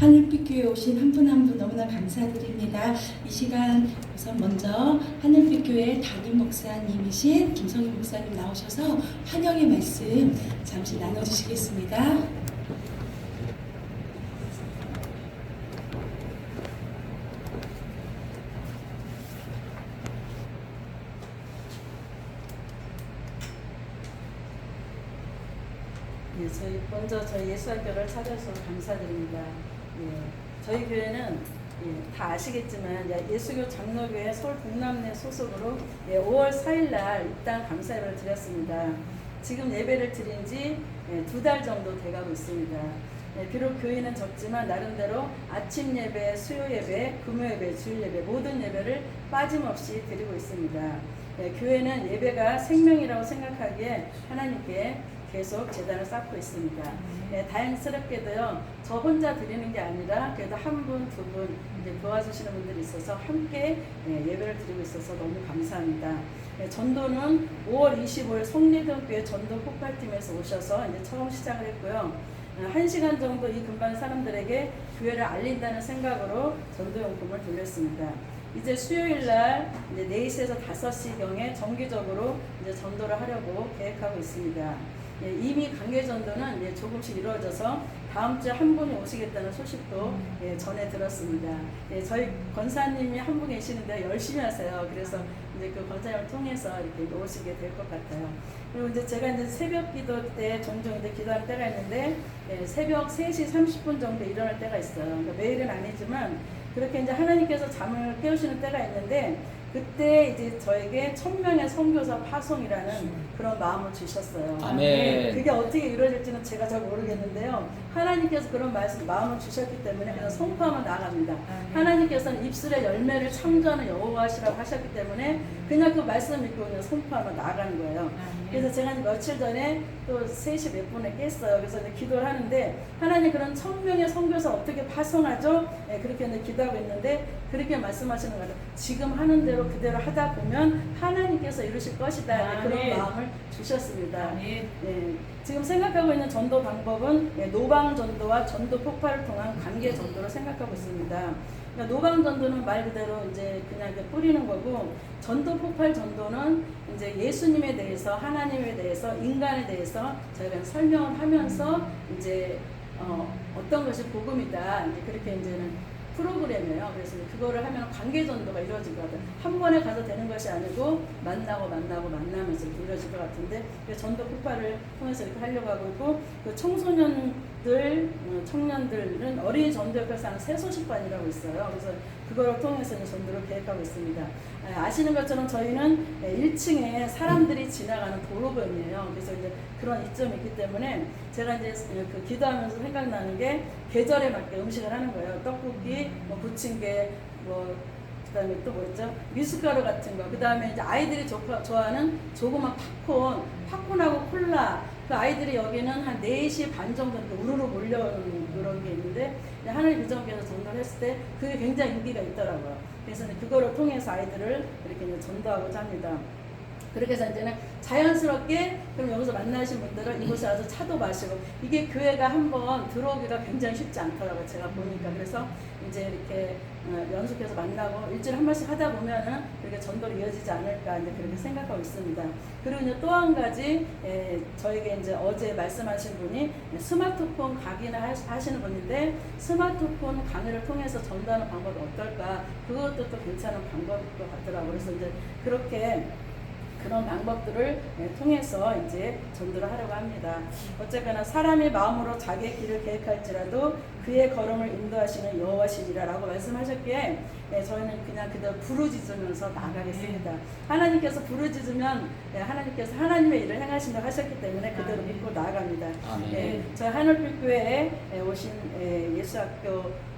하늘빛 교회 오신 한 분 한 분 너무나 감사드립니다. 이 시간 우선 먼저 하늘빛 교회 담임 목사님이신 김성희 목사님 나오셔서 환영의 말씀 잠시 나눠주시겠습니다. 예, 먼저 저희 예수학교를 찾아주셔서 감사드립니다. 예, 저희 교회는 예, 다 아시겠지만 예, 예수교 장로교회 서울 동남내 소속으로 예, 5월 4일 날 입당 감사 예배를 드렸습니다. 지금 예배를 드린 지 두 달 정도 돼가고 있습니다. 예, 비록 교회는 적지만 나름대로 아침 예배, 수요 예배, 금요 예배, 주일 예배 모든 예배를 빠짐없이 드리고 있습니다. 예, 교회는 예배가 생명이라고 생각하기에 하나님께 계속 재단을 쌓고 있습니다. 예, 다행스럽게도요, 저 혼자 드리는 게 아니라 그래도 한 분, 두분 도와주시는 분들이 있어서 함께 예, 예배를 드리고 있어서 너무 감사합니다. 예, 전도는 5월 25일 성리동교회 전도 폭발팀에서 오셔서 이제 처음 시작을 했고요. 어, 한 시간 정도 이 근방 사람들에게 교회를 알린다는 생각으로 전도용품을 돌렸습니다. 이제 수요일 날 이제 4시에서 5시경에 정기적으로 이제 전도를 하려고 계획하고 있습니다. 예, 이미 관계 전도는 예, 조금씩 이루어져서 다음 주에 한 분이 오시겠다는 소식도 예, 전해 들었습니다. 예, 저희 권사님이 한 분 계시는데 열심히 하세요. 그래서 이제 그 권사님을 통해서 이렇게 오시게 될 것 같아요. 그리고 이제 제가 이제 새벽 기도 때 종종 이제 기도하는 때가 있는데 예, 새벽 3시 30분 정도 일어날 때가 있어요. 그러니까 매일은 아니지만 그렇게 이제 하나님께서 잠을 깨우시는 때가 있는데 그때 이제 저에게 천명의 선교사 파송이라는 그런 마음을 주셨어요. 아멘. 그게 어떻게 이루어질지는 제가 잘 모르겠는데요. 하나님께서 그런 말씀, 마음을 주셨기 때문에 그냥 선포하면 나갑니다. 하나님께서는 입술의 열매를 창조하는 여호와시라고 하셨기 때문에 그냥 그 말씀 믿고 그냥 선포하면 나가는 거예요. 그래서 제가 며칠 전에 또 3시 몇 분에 깼어요. 그래서 이제 기도를 하는데 하나님 그런 천명의 선교사 어떻게 파송하죠? 예, 그렇게 이제 기도하고 있는데 그렇게 말씀하시는 거예요. 지금 하는 대로 그대로 하다 보면 하나님께서 이루실 것이다. 이제 그런 아멘. 마음을 주셨습니다. 네. 예, 지금 생각하고 있는 전도 방법은 예, 노방 전도와 전도 폭발을 통한 관계 전도를 생각하고 있습니다. 그러니까 노방 전도는 말 그대로 이제 그냥 이렇게 뿌리는 거고 전도 폭발 전도는 이제 예수님에 대해서 하나님에 대해서 인간에 대해서 저희가 설명을 하면서 이제 어, 어떤 것이 복음이다 이제 그렇게 이제는 프로그램이에요. 그래서 그거를 하면 관계 전도가 이루어질 것 같아요. 한 번에 가서 되는 것이 아니고 만나고 만나고 만나면서 이루어질 것 같은데 전도 폭발을 통해서 이렇게 하려고 하고 있고 그 청소년 들, 어, 청년들은 어린이 전도협회에서 하는 새 소식반이라고 있어요. 그래서 그거를 통해서 전도를 계획하고 있습니다. 아, 아시는 것처럼 저희는 1층에 사람들이 지나가는 도로변이에요. 그래서 이제 그런 이점이 있기 때문에 제가 이제 그 기도하면서 생각나는 게 계절에 맞게 음식을 하는 거예요. 떡볶이, 뭐 부침개, 뭐 그다음에 또 뭐였죠? 미숫가루 같은 거. 그다음에 이제 아이들이 조, 좋아하는 조그만 팝콘, 팝콘하고 콜라. 그 아이들이 여기는 한 4시 반 정도 우르르 몰려오는 그런 게 있는데 이제 하나님 교정께서 전도를 했을 때 그게 굉장히 인기가 있더라고요. 그래서 그거를 통해서 아이들을 이렇게 전도하고자 합니다. 그렇게 해서 이제는 자연스럽게 그럼 여기서 만나신 분들은 이곳에 와서 차도 마시고 이게 교회가 한번 들어오기가 굉장히 쉽지 않더라고요. 제가 보니까 그래서 이제 이렇게 어, 연속해서 만나고 일주일에 한 번씩 하다 보면은 이렇게 전도로 이어지지 않을까 이제 그렇게 생각하고 있습니다. 그리고 이제 또 한 가지 에, 저에게 이제 어제 말씀하신 분이 스마트폰 하시- 하시는 분인데 스마트폰 강의를 통해서 전도하는 방법이 어떨까 그것도 또 괜찮은 방법일 것 같더라고요. 그래서 이제 그렇게 그런 방법들을 예, 통해서 이제 전도를 하려고 합니다. 어쨌거나 사람이 마음으로 자기의 길을 계획할지라도 그의 걸음을 인도하시는 여호와시니라라고 말씀하셨기에 예, 저희는 그냥 그대로 부르짖으면서 나가겠습니다. 하나님께서 부르짖으면 예, 하나님께서 하나님의 일을 행하신다고 하셨기 때문에 그대로. 믿고 나아갑니다. 저희 하늘빛 교회에 예, 오신 예, 예수학교 예,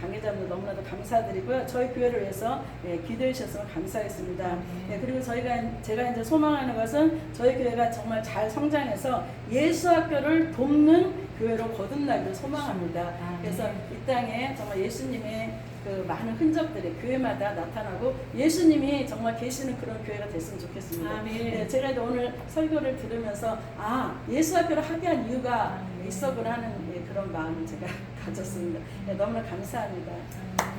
관계자분들 너무나도 감사드리고요. 저희 교회를 위해서 예, 기도해 주셨으면 감사하겠습니다. 예, 그리고 저희가 제가 이제 소망하는 것은 저희 교회가 정말 잘 성장해서 예수 학교를 돕는 교회로 거듭나기를 소망합니다. 아멘. 그래서 이 땅에 정말 예수님의 그 많은 흔적들이 교회마다 나타나고 예수님이 정말 계시는 그런 교회가 됐으면 좋겠습니다. 아멘. 예, 제가 오늘 설교를 들으면서 아 예수 학교를 하게 한 이유가 아멘. 있었구나 하는 예, 그런 마음을 제가 가졌습니다. 네, 너무나 감사합니다. 아,